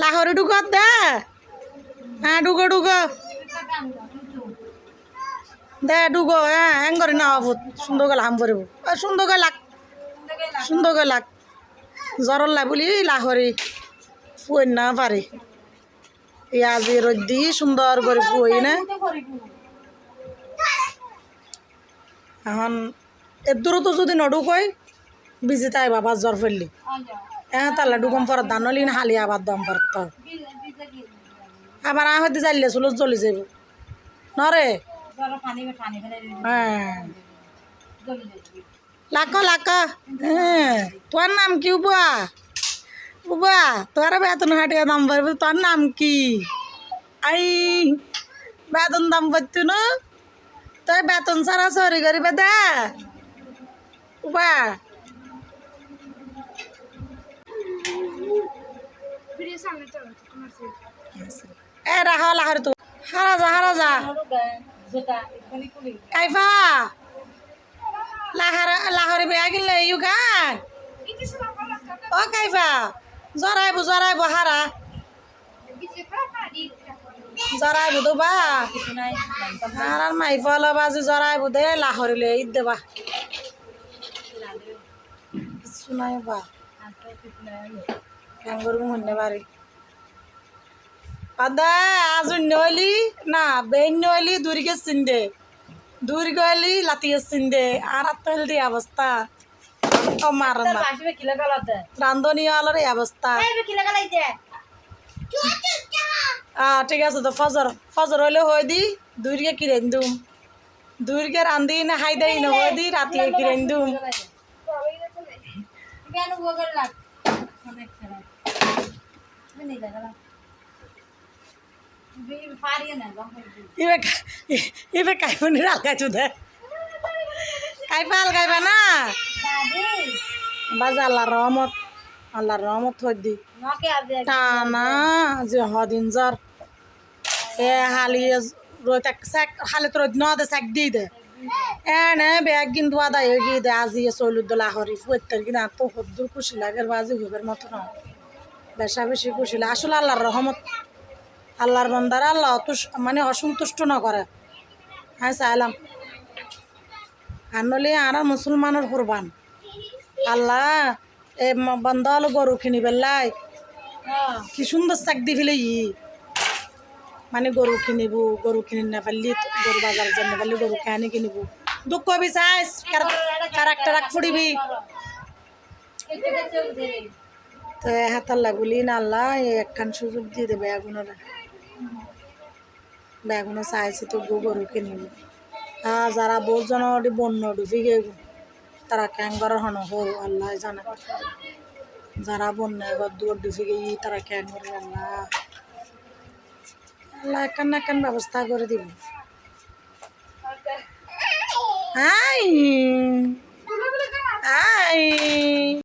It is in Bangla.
লাহোরে ঢুকত দে হ্যাঁ ঢুকো ঢুকো। দে, ঢুকো হ্যাঁ হ্যাং করে না হব সুন্দর করে হাম করব সুন্দর করে লাগ। সুন্দর করে লাগ। জ্বরর লাই বলি লাহরে ফুয়ে না পারে। আজি রোদ্দি সুন্দর করে ফুয়ে না। এখন এর যদি নডুকই বিজি তাই বাবা জ্বর ফেললি। হ্যাঁ তাহলে ডুকম পর দান হলি না হালি আবার দম পর তো আবার আহ জালিলে চুলো জ্বলি যাব নরে? হ্যাঁ। লাক লাক। হ্যাঁ। তোর নাম কি উবা উবা তোর বেতন হাটিয়ে দাম পারবে তোর নাম কি? আই, বেতন দাম পাচ্ছি না? তুই বেতন সারা সরি করিবে দে। উবা এ রাহা লাহার তো হারা যা হারা যা। বেয়া গিলে ইউ গান ও কাইফা, জরাইবো জরাইবো, হারা। জরাইবো তো বা আর মাই ফল বাজি জরাইবো দে লাহরিলে ঈদ দেবা। কিছু নাই বা। কেন করব মনে বাড়ি। আদা আজ নইলি না বেন নইলি দূর গেছিন দে দূর গেলি লাতি গেছিন দে আর আত্মল দি অবস্থা আ, ঠিক আছে, তো ফজর ফজর হইলে হই দি দূরকে কিরেন দুম দূরকে রান্ধি না হাই দেই না হই দি রাতি কিরেন দুম ইবে ইবে কাইবনি আলগাইছু দে কাইপা আলগাইবা না? বাজে আল্লাহর রহমত আল্লাহর রহমত থই দি। টানা যে হদিন জ্বর। এ হালি রই তাক সাক হালি তো ন দে সাক দি দে। এনে ব্যাগ কিন্তু আদা এগি দে, আজি চলুদ্দোলা হরি ফুয়ের কিনা তো হদ্দুর খুশি লাগে বাজি হইবার মতো না। বেশা বেশি খুশি আসলে আল্লাহর রহমত। আল্লাহর বন্দার আল্লাহ মানে অসন্তুষ্ট না করে। হ্যাঁ চাইলাম আনলে আর মুসলমানের কোরবান। আল্লাহ, এ বন্ধ হলো গরু কিনি বেলাই কি সুন্দর চাক দি ফেলে ই। মানে গরু কিনিব, গরু কিনি না পারলি গরু বাজার না পারলি গরু কেনে কিনিব। দুঃখ বি চাইস ক্যারেক্টার রাখ ফুড়িবি। তো হাতার লাগুলি না আল্লাহ একখান সুযোগ দিয়ে দেবে বেগুনের বেগুনে চাইছে তো গো গরু কিনিব হ্যাঁ যারা বোঝন বন্য ডুবি গে তারা ক্যাঙ্গার হন হো আল্লাহ জানে। যারা বন্য এবার দুয়ার ডুবি গে তারা ক্যাঙ্গার আল্লাহ। আল্লাহ একান না একান ব্যবস্থা করে দিব। High high